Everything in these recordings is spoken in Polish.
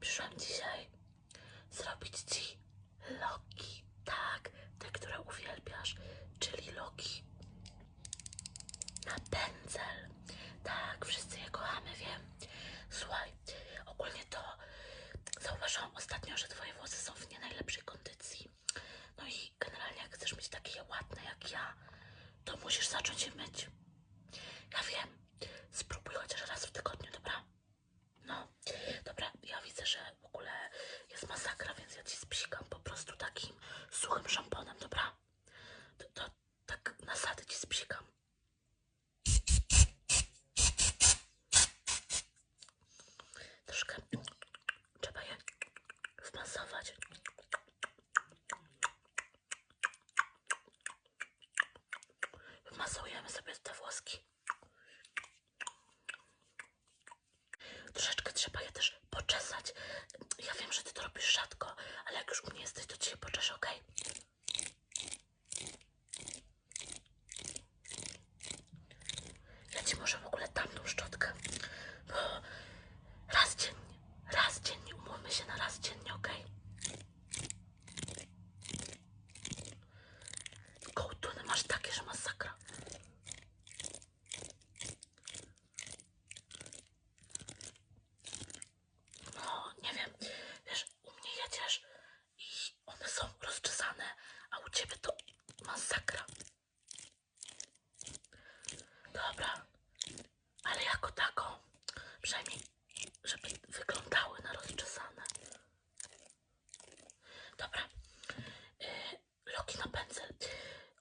Przyszłam dzisiaj zrobić Ci loki, tak, te, które uwielbiasz, czyli loki na pędzel. jump on them. Przynajmniej, żeby wyglądały na rozczesane. Dobra. Y, Loki na pędzel.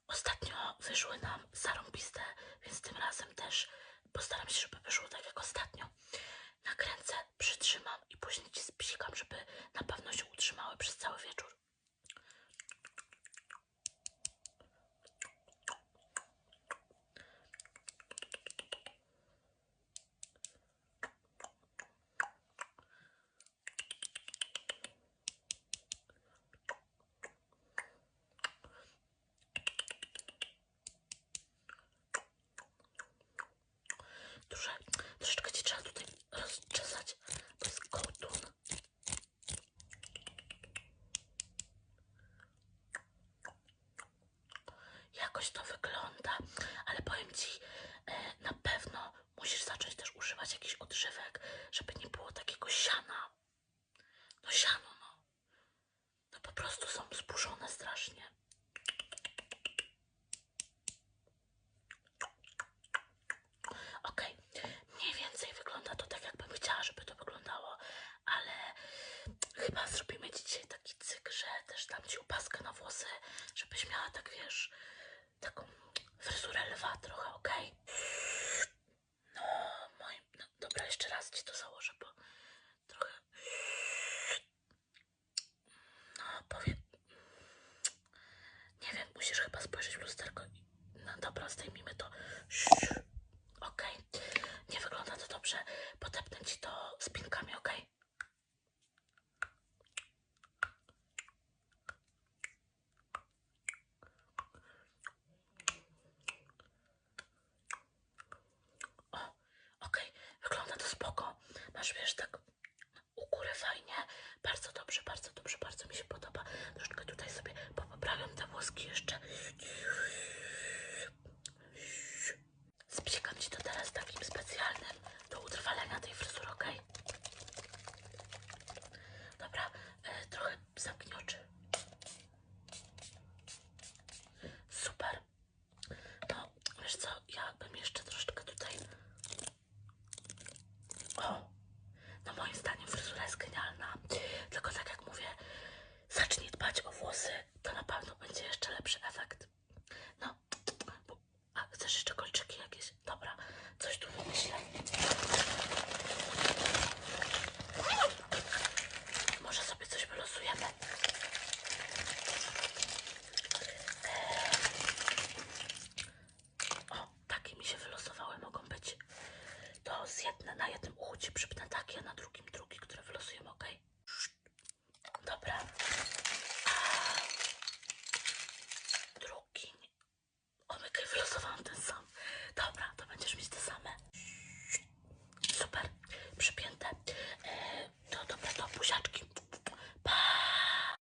Ostatnio wyszły nam zarąbiste, więc tym razem też postaram się, żeby wyszło tak jak ostatnio. Nakręcę, przytrzymam i później ci spsikam, żeby na pewno się utrzymały przez cały wieczór. jakoś to wygląda, ale powiem Ci, musisz chyba spojrzeć w lusterko. No dobra, zdejmijmy to. Okej. Okay. Nie wygląda to dobrze. Podepnę ci to z